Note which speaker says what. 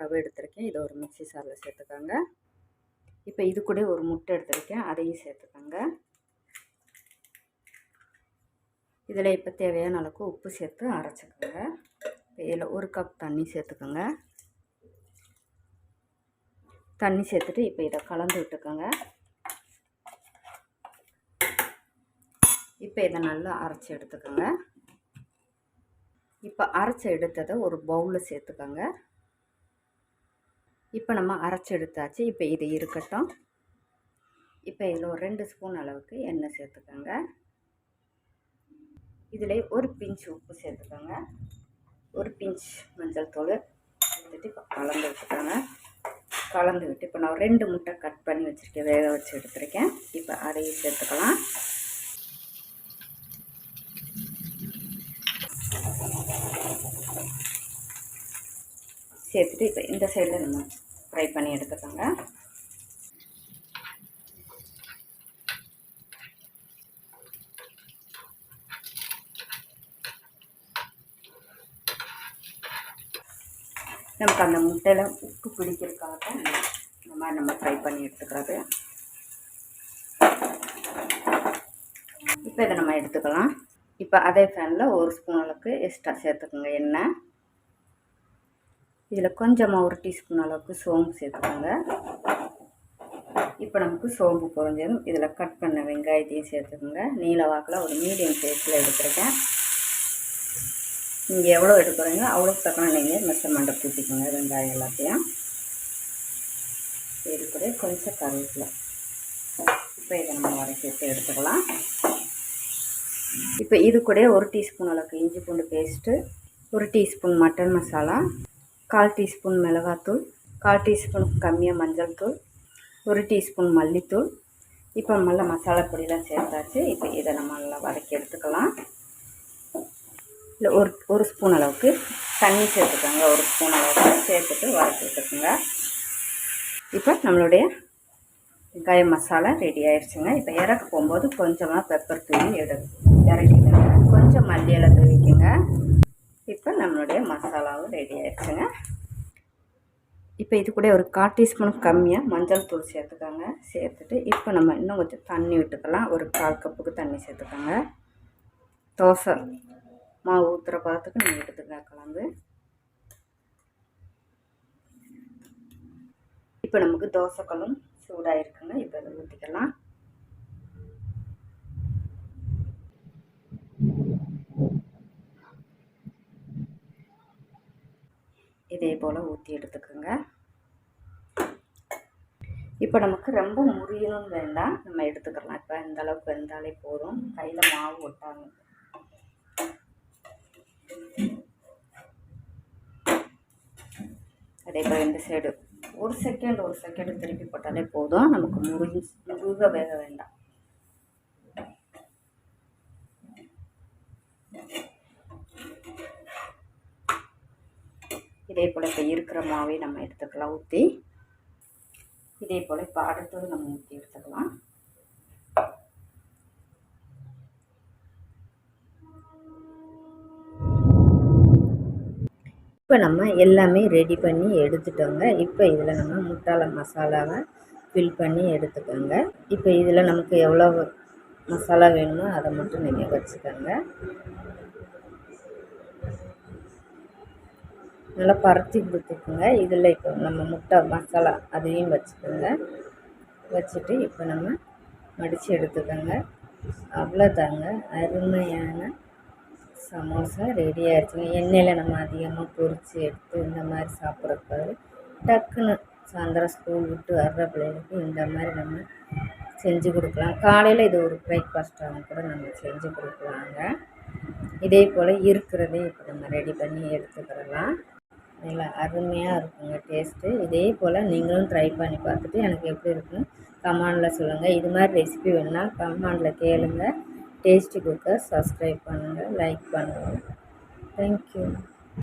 Speaker 1: ரவை எடுத்திருக்கேன். இதை ஒரு மிக்சி சாரில் சேர்த்துக்கோங்க. இப்போ இது கூட ஒரு முட்டை எடுத்திருக்கேன். அதையும் சேர்த்துக்கோங்க. இதில் இப்போ தேவையான அளவுக்கு உப்பு சேர்த்து அரைச்சிக்கோங்க. இதில் ஒரு கப் தண்ணி சேர்த்துக்கோங்க. தண்ணி சேர்த்துட்டு இப்போ இதை கலந்து விட்டுக்கோங்க. இப்போ இதை நல்லா அரைச்சி எடுத்துக்கோங்க. இப்போ அரைச்சி எடுத்ததை ஒரு பவுலில் சேர்த்துக்கோங்க. இப்போ நம்ம அரைச்சி எடுத்தாச்சு. இப்போ இது இருக்கட்டும். இப்போ இதில் ஒரு ரெண்டு ஸ்பூன் அளவுக்கு எண்ணெய் சேர்த்துக்கோங்க. இதில் ஒரு பிஞ்ச் உப்பு சேர்த்துக்கோங்க. ஒரு பிஞ்ச் மஞ்சள் தூள் சேர்த்துட்டு இப்போ கலந்து விட்டுக்கோங்க. கலந்து விட்டு இப்போ நான் ரெண்டு முட்டை கட் பண்ணி வச்சுருக்கேன். வேக வச்சு எடுத்துருக்கேன். இப்போ அதையும் சேர்த்துக்கலாம். சேர்த்துட்டு இப்போ இந்த சைடில் நம்ம ஃப்ரை பண்ணி எடுத்துக்கோங்க. நமக்கு அந்த முட்டையில் உப்பு பிடிக்கிறதுக்காக இந்த மாதிரி நம்ம ஃப்ரை பண்ணி எடுத்துக்கிறது. இப்போ இதை நம்ம எடுத்துக்கலாம். இப்போ அதே ஃபேனில் ஒரு ஸ்பூன் அளவுக்கு எக்ஸ்ட்ரா சேர்த்துக்கோங்க எண்ணெய். இதில் கொஞ்சமாக ஒரு டீஸ்பூன் அளவுக்கு சோம்பு சேர்த்துக்கோங்க. இப்போ நமக்கு சோம்பு குறைஞ்சதும் இதில் கட் பண்ண வெங்காயத்தையும் சேர்த்துக்கோங்க. நீல வாக்கில் ஒரு மீடியம் சைஸில் எடுத்துருக்கேன். நீங்கள் எவ்வளோ எடுக்கிறீங்களோ அவ்வளோ தக்கன நீங்கள் மெஷர்மெண்ட்டை கூட்டிக்கோங்க வெங்காயம் எல்லாத்தையும். இது கூட கொஞ்சம் கருவேப்பிலை. இப்போ இதை நம்ம வரை சேர்த்து எடுத்துக்கலாம். இப்போ இது கூட ஒரு டீஸ்பூன் அளவுக்கு இஞ்சி பூண்டு பேஸ்ட்டு ஒரு டீஸ்பூன் மட்டன் மசாலா கால் டீஸ்பூன் மிளகாத்தூள் கால் டீஸ்பூன் கம்மியாக மஞ்சள் தூள் ஒரு டீஸ்பூன் மல்லித்தூள். இப்போ நல்லா மசாலா பொடியெலாம் சேர்த்தாச்சு. இப்போ இதை நம்ம நல்லா வதக்கி எடுத்துக்கலாம். இல்லை ஒரு ஒரு ஸ்பூன் அளவுக்கு தண்ணி சேர்த்துக்கோங்க. ஒரு ஸ்பூன் அளவுக்கு சேர்த்துட்டு வதக்கி எடுத்துக்கோங்க. இப்போ நம்மளுடைய வெங்காய மசாலா ரெடி ஆயிடுச்சுங்க இப்போ இறக்க போகும்போது கொஞ்சமாக பெப்பர் தூவி எடு இறக்கிக்கோங்க. கொஞ்சம் மல்லி இலை தூவிக்குங்க. இப்போ நம்மளுடைய மசாலாவும் ரெடி ஆயிடுச்சுங்க. இப்போ இது கூட ஒரு கால் டீஸ்பூன் கம்மியாக மஞ்சள் தூள் சேர்த்துக்கோங்க. சேர்த்துட்டு இப்போ நம்ம இன்னும் கொஞ்சம் தண்ணி விட்டுக்கலாம். ஒரு கால் கப்புக்கு தண்ணி சேர்த்துக்கோங்க. தோசை மாவு ஊற்றுற பதத்துக்கு நீங்கள் எடுத்துக்க கலந்து இப்போ நமக்கு தோசைக்கல்லும் சூடாக இருக்குங்க இப்போ அதை ஊற்றிக்கலாம் இதே போல் ஊற்றி எடுத்துக்கோங்க. இப்போ நமக்கு ரொம்ப முறியணும்னு வேண்டாம் நம்ம எடுத்துக்கலாம். இப்போ இந்த அளவுக்கு வெந்தாலே போதும். கையில் மாவு ஒட்டாங்க அதே போல் இந்த சைடு ஒரு செகண்ட் ஒரு செகண்ட் திருப்பி போட்டாலே போதும். நமக்கு முருகி முருக வேக வேண்டாம். இதே போல் இப்போ இருக்கிற மாவே நம்ம எடுத்துக்கலாம் ஊற்றி இதே போல் இப்போ அடுத்தது நம்ம ஊற்றி எடுத்துக்கலாம். இப்போ நம்ம எல்லாமே ரெடி பண்ணி எடுத்துட்டோங்க. இப்போ இதில் நம்ம முட்டாள மசாலாவை ஃபில் பண்ணி எடுத்துக்கோங்க. இப்போ இதில் நமக்கு எவ்வளோ மசாலா வேணுமோ அதை மட்டும் நீங்கள் வச்சுக்கோங்க. நல்லா பருத்தி கொடுத்துக்குங்க இதில் இப்போ நம்ம முட்டை மசாலா அதையும் வச்சுக்கோங்க. வச்சுட்டு இப்போ நம்ம மடித்து எடுத்துக்கோங்க. அவ்வளோதாங்க. அருமையான சமோசா ரெடி ஆயிடுச்சுங்க. எண்ணெயில் நம்ம அதிகமாக பொரித்து எடுத்து இந்த மாதிரி சாப்பிட்றதுக்கு டக்குன்னு சாயந்தரம் ஸ்கூல் விட்டு வர்ற பிள்ளைகளுக்கு இந்த மாதிரி நம்ம செஞ்சு கொடுக்கலாம். காலையில் இது ஒரு பிரேக்ஃபாஸ்ட்டாகவும் கூட நம்ம செஞ்சு கொடுக்கலாங்க. இதே போல் இருக்கிறதே இப்போ நம்ம ரெடி பண்ணி எடுத்துக்கிறலாம். நல்லா அருமையாக இருக்குங்க டேஸ்ட்டு இதே போல் நீங்களும் ட்ரை பண்ணி பார்த்துட்டு எனக்கு எப்படி இருக்குன்னு கமாண்டில் சொல்லுங்கள் இது மாதிரி ரெசிபி வேணுன்னா கமாண்டில் கேளுங்கள் டேஸ்டி குக்கர் சப்ஸ்கிரைப் பண்ணுங்கள் லைக் பண்ணுங்கள் தேங்க்யூ